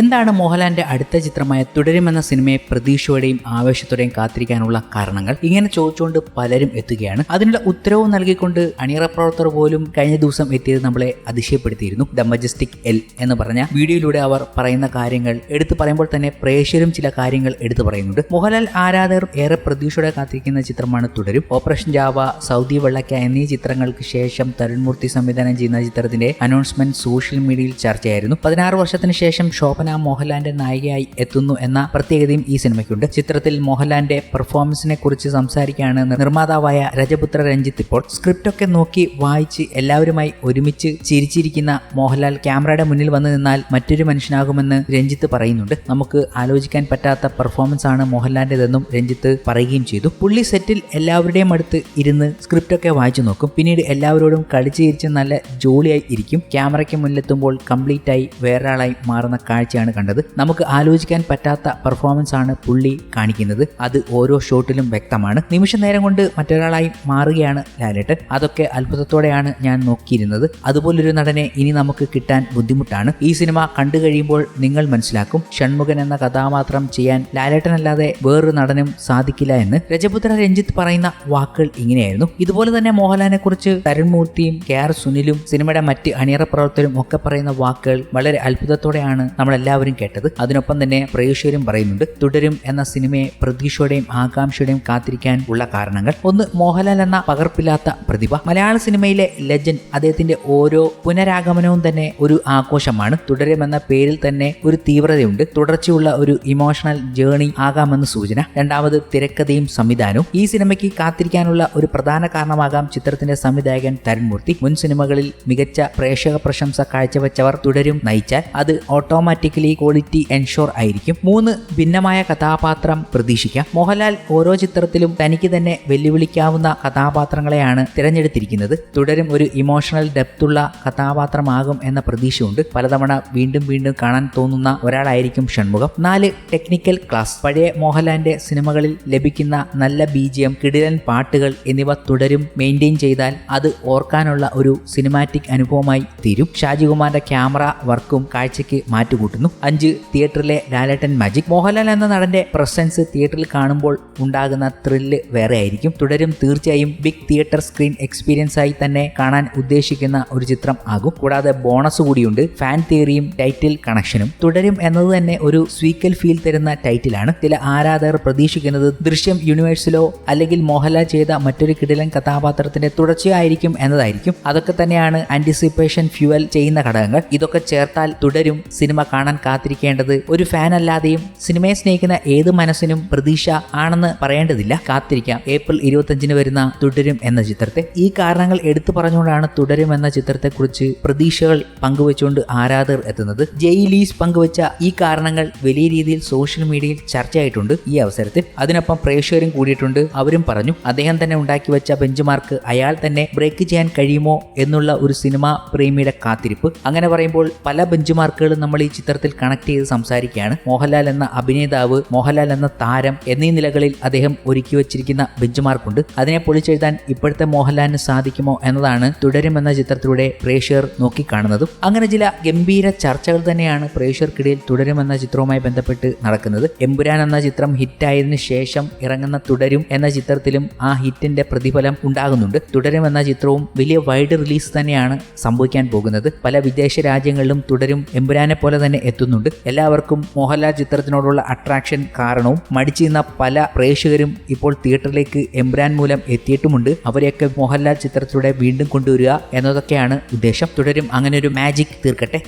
എന്താണ് മോഹൻലാലിന്റെ അടുത്ത ചിത്രമായ തുടരുമെന്ന സിനിമയെ പ്രതീക്ഷയോടെയും ആവേശത്തോടെയും കാത്തിരിക്കാനുള്ള കാരണങ്ങൾ ഇങ്ങനെ ചോദിച്ചുകൊണ്ട് പലരും എത്തുകയാണ്. അതിനുള്ള ഉത്തരവും നൽകിക്കൊണ്ട് അണിയറ പ്രവർത്തകർ പോലും കഴിഞ്ഞ ദിവസം എത്തിയത് നമ്മളെ അതിശയപ്പെടുത്തിയിരുന്നു. ദ മജസ്റ്റിക് എൽ എന്ന് പറഞ്ഞ വീഡിയോയിലൂടെ അവർ പറയുന്ന കാര്യങ്ങൾ എടുത്തു പറയുമ്പോൾ തന്നെ പ്രേക്ഷകരും ചില കാര്യങ്ങൾ എടുത്തു പറയുന്നുണ്ട്. മോഹൻലാൽ ആരാധകർ ഏറെ പ്രതീക്ഷയോടെ കാത്തിരിക്കുന്ന ചിത്രമാണ് തുടരും. ഓപ്പറേഷൻ ജാവ സൗദി വെള്ളക്ക എന്നീ ചിത്രങ്ങൾക്ക് ശേഷം തരുൺമൂർത്തി സംവിധാനം ചെയ്യുന്ന ചിത്രത്തിന്റെ അനൗൺസ്മെന്റ് സോഷ്യൽ മീഡിയയിൽ ചർച്ചയായിരുന്നു. പതിനാറ് വർഷത്തിന് ശേഷം ശോഭന മോഹൻലാലിന്റെ നായികയായി എത്തുന്നു എന്ന പ്രത്യേകതയും ഈ സിനിമയ്ക്കുണ്ട്. ചിത്രത്തിൽ മോഹൻലാലിന്റെ പെർഫോമൻസിനെ കുറിച്ച് സംസാരിക്കുകയാണ് നിർമ്മാതാവായ രജപുത്ര രഞ്ജിത്ത്. ഇപ്പോൾ സ്ക്രിപ്റ്റ് ഒക്കെ നോക്കി വായിച്ച് എല്ലാവരുമായി ഒരുമിച്ച് ചിരിച്ചിരിക്കുന്ന മോഹൻലാൽ ക്യാമറയുടെ മുന്നിൽ വന്നു നിന്നാൽ മറ്റൊരു മനുഷ്യനാകുമെന്ന് രഞ്ജിത്ത് പറയുന്നുണ്ട്. നമുക്ക് ആലോചിക്കാൻ പറ്റാത്ത പെർഫോമൻസ് ആണ് മോഹൻലാലിന്റെതെന്നും രഞ്ജിത്ത് പറയുകയും ചെയ്തു. പുള്ളി സെറ്റിൽ എല്ലാവരുടെയും അടുത്ത് ഇരുന്ന് സ്ക്രിപ്റ്റ് ഒക്കെ വായിച്ചു നോക്കും. പിന്നീട് എല്ലാവരോടും കളിച്ച് ചിരിച്ച് നല്ല ജോളിയായി ഇരിക്കും. ക്യാമറയ്ക്ക് മുന്നിലെത്തുമ്പോൾ കംപ്ലീറ്റ് ആയി വേറൊരാളായി മാറുന്ന കാഴ്ചയാണ് കണ്ടത്. നമുക്ക് ആലോചിക്കാൻ പറ്റാത്ത പെർഫോമൻസ് ആണ് പുള്ളി കാണിക്കുന്നത്. അത് ഓരോ ഷോട്ടിലും വ്യക്തമാണ്. നിമിഷ നേരം കൊണ്ട് മറ്റൊരാളായി മാറുകയാണ് ലാലേട്ടൻ. അതൊക്കെ അത്ഭുതത്തോടെയാണ് ഞാൻ നോക്കിയിരുന്നത്. അതുപോലൊരു നടനെ ഇനി നമുക്ക് കിട്ടാൻ ബുദ്ധിമുട്ടാണ്. ഈ സിനിമ കണ്ടു കഴിയുമ്പോൾ നിങ്ങൾ മനസ്സിലാക്കും. ഷൺമുഖൻ എന്ന കഥാപാത്രം ചെയ്യാൻ ലാലേട്ടനല്ലാതെ വേറൊരു നടനും സാധിക്കില്ല എന്ന്. രജപുത്ര രഞ്ജിത്ത് പറയുന്ന വാക്കുകൾ ഇങ്ങനെയായിരുന്നു. ഇതുപോലെ തന്നെ മോഹൻലാലിനെ കുറിച്ച് തരുൺമൂർത്തിയും കെ ആർ സുനിലും സിനിമയുടെ മറ്റ് അണിയറ പ്രവർത്തകരും ഒക്കെ പറയുന്ന വാക്കുകൾ വളരെ അത്ഭുതത്തോടെയാണ് നമ്മൾ എല്ലാവരും കേട്ടത്. അതിനൊപ്പം തന്നെ പ്രേക്ഷകരും പറയുന്നുണ്ട് തുടരും എന്ന സിനിമയെ പ്രതീക്ഷയുടെയും ആകാംക്ഷയുടെയും കാത്തിരിക്കാൻ ഉള്ള കാരണങ്ങൾ. ഒന്ന് മോഹൻലാൽ എന്ന പകർപ്പില്ലാത്ത പ്രതിഭ. മലയാള സിനിമയിലെ ലെജൻഡ് അദ്ദേഹത്തിന്റെ ഓരോ പുനരാഗമനവും തന്നെ ഒരു ആഘോഷമാണ്. തുടരും എന്ന പേരിൽ തന്നെ ഒരു തീവ്രതയുണ്ട്. തുടർച്ചയുള്ള ഒരു ഇമോഷണൽ ജേണി ആകാമെന്ന് സൂചന. രണ്ടാമത് തിരക്കഥയും സംവിധാനവും. ഈ സിനിമയ്ക്ക് കാത്തിരിക്കാനുള്ള ഒരു പ്രധാന കാരണമാകാം ചിത്രത്തിന്റെ സംവിധായകൻ തരുൺമൂർത്തി. മുൻ സിനിമകളിൽ മികച്ച പ്രേക്ഷക പ്രശംസ കാഴ്ചവെച്ചവർ തുടരും നയിച്ചാൽ അത് ഓട്ടോമാറ്റിക്കലി ക്വാളിറ്റി എൻഷോർ ആയിരിക്കും. മൂന്ന് ഭിന്നമായ കഥാപാത്രം പ്രതീക്ഷിക്കാം. മോഹൻലാൽ ഓരോ ചിത്രത്തിലും തനിക്ക് തന്നെ വെല്ലുവിളിക്കാവുന്ന കഥാപാത്രങ്ങളെയാണ് തിരഞ്ഞെടുത്തിരിക്കുന്നത്. തുടരും ഒരു ഇമോഷണൽ ഡെപ്തുള്ള കഥാപാത്രമാകും എന്ന പ്രതീക്ഷയുണ്ട്. പലതവണ വീണ്ടും വീണ്ടും കാണാൻ തോന്നുന്ന ഒരാളായിരിക്കും ഷൺമുഖം. നാല് ടെക്നിക്കൽ ക്ലാസ് പഴയ മോഹൻലാലിന്റെ സിനിമകളിൽ ലഭിക്കുന്ന നല്ല ബീജിയം കിടിലൻ പാട്ടുകൾ എന്നിവ തുടരും മെയിന്റെയിൻ ചെയ്താൽ അത് ഓർക്കാനുള്ള ഒരു സിനിമാറ്റിക് അനുഭവമായി തീരും. ഷാജികുമാറിന്റെ ക്യാമറ വർക്കും കാഴ്ചയ്ക്ക് മാറ്റുകൂട്ടുന്നു അഞ്ച് തിയേറ്ററിലെ ലാലേട്ടൻ മാജിക് മോഹൻലാൽ എന്ന നടന്റെ പ്രസൻസ് തിയേറ്ററിൽ കാണുമ്പോൾ ഉണ്ടാകുന്ന ത്രില്ല് വേറെ ആയിരിക്കും. തുടരും തീർച്ചയായും ബിഗ് തിയേറ്റർ സ്ക്രീൻ എക്സ്പീരിയൻസ് ആയി തന്നെ കാണാൻ ഉദ്ദേശിക്കുന്ന ഒരു ചിത്രം ആകും. കൂടാതെ ബോണസ് കൂടിയുണ്ട്. ഫാൻ തിയറിയും ടൈറ്റിൽ കണക്ഷനും തുടരും എന്നത് തന്നെ ഒരു സ്വീക്കൽ ഫീൽ തരുന്ന ടൈറ്റിലാണ് ചില ആരാധകർ പ്രതീക്ഷിക്കുന്നത് ദൃശ്യം യൂണിവേഴ്സിലോ അല്ലെങ്കിൽ മോഹൻലാൽ ചെയ്ത മറ്റൊരു കിടിലൻ കഥാപാത്രത്തിന്റെ തുടർച്ചയായിരിക്കും എന്നതായിരിക്കും. അതൊക്കെ തന്നെയാണ് ആന്റിസിപ്പേഷൻ ഫ്യൂവൽ ചെയ്യുന്ന ഘടകങ്ങൾ. ഇതൊക്കെ ചേർത്താൽ തുടരും സിനിമ കാണാൻ കാത്തിരിക്കേണ്ടത് ഒരു ഫാൻ അല്ലാതെയും സിനിമയെ സ്നേഹിക്കുന്ന ഏത് മനസ്സിനും പ്രതീക്ഷ ആണെന്ന് പറയേണ്ടതില്ല. കാത്തിരിക്കാം. ഏപ്രിൽ ഇരുപത്തഞ്ചിന് വരുന്ന തുടരും എന്ന ചിത്രത്തെ. ഈ കാരണങ്ങൾ എടുത്തു പറഞ്ഞുകൊണ്ടാണ് തുടരും എന്ന ചിത്രത്തെക്കുറിച്ച് പ്രതീക്ഷകൾ പങ്കുവച്ചുകൊണ്ട് ആരാധകർ എത്തുന്നത്. ജയ് ലീസ് പങ്കുവച്ച ഈ കാരണങ്ങൾ വലിയ രീതിയിൽ സോഷ്യൽ മീഡിയയിൽ ചർച്ചയായിട്ടുണ്ട് ഈ അവസരത്തിൽ. അതിനൊപ്പം പ്രേക്ഷകരും കൂടിയിട്ടുണ്ട്. അവരും പറഞ്ഞു അദ്ദേഹം തന്നെ ഉണ്ടാക്കി വെച്ച ബെഞ്ച്മാർക്ക് അയാൾ തന്നെ ബ്രേക്ക് ചെയ്യാൻ കഴിയുമോ? എന്നുള്ള ഒരു സിനിമ പ്രേമിയുടെ കാത്തിരിപ്പ്. അങ്ങനെ പറയുമ്പോൾ പല ബെഞ്ച്മാർക്കുകളും നമ്മൾ ഈ ചിത്രത്തിൽ കണക്ട് ചെയ്ത് സംസാരിക്കുകയാണ്. മോഹൻലാൽ എന്ന അഭിനേതാവ് മോഹൻലാൽ എന്ന താരം എന്നീ നിലകളിൽ അദ്ദേഹം ഒരുക്കി വെച്ചിരിക്കുന്ന ബെഞ്ച് മാർക്കുണ്ട് അതിനെ പൊളിച്ചെഴുതാൻ ഇപ്പോഴത്തെ മോഹൻലാലിന് സാധിക്കുമോ എന്നതാണ് തുടരും എന്ന ചിത്രത്തിലൂടെ പ്രേക്ഷകർ നോക്കിക്കാണുന്നതും. അങ്ങനെ ചില ഗംഭീര ചർച്ചകൾ തന്നെയാണ് പ്രേക്ഷകർക്കിടയിൽ തുടരും എന്ന ചിത്രവുമായി ബന്ധപ്പെട്ട് നടക്കുന്നത്. എമ്പുരാൻ എന്ന ചിത്രം ഹിറ്റായതിനു ശേഷം ഇറങ്ങുന്ന തുടരും എന്ന ചിത്രത്തിലും ആ ഹിറ്റിന്റെ പ്രതിഫലം ഉണ്ടാകുന്നുണ്ട്. തുടരും എന്ന ചിത്രവും വലിയ വൈഡ് റിലീസ് തന്നെയാണ് സംഭവിക്കാൻ പോകുന്നത്. പല വിദേശ രാജ്യങ്ങളിലും തുടരും എമ്പുരാനെ പോലെ തന്നെ എത്തുന്നുണ്ട്. എല്ലാവർക്കും മോഹൻലാൽ ചിത്രത്തിനോടുള്ള അട്രാക്ഷൻ കാരണവും മടിച്ചിരുന്ന പല പ്രേക്ഷകരും ഇപ്പോൾ തിയേറ്ററിലേക്ക് എംബ്രാൻ മൂലം എത്തിയിട്ടുമുണ്ട്. അവരെയൊക്കെ മോഹൻലാൽ ചിത്രത്തിലൂടെ വീണ്ടും കൊണ്ടുവരിക എന്നതൊക്കെയാണ് ഉദ്ദേശം. തുടരും. അങ്ങനെ ഒരു മാജിക് തീർക്കട്ടെ.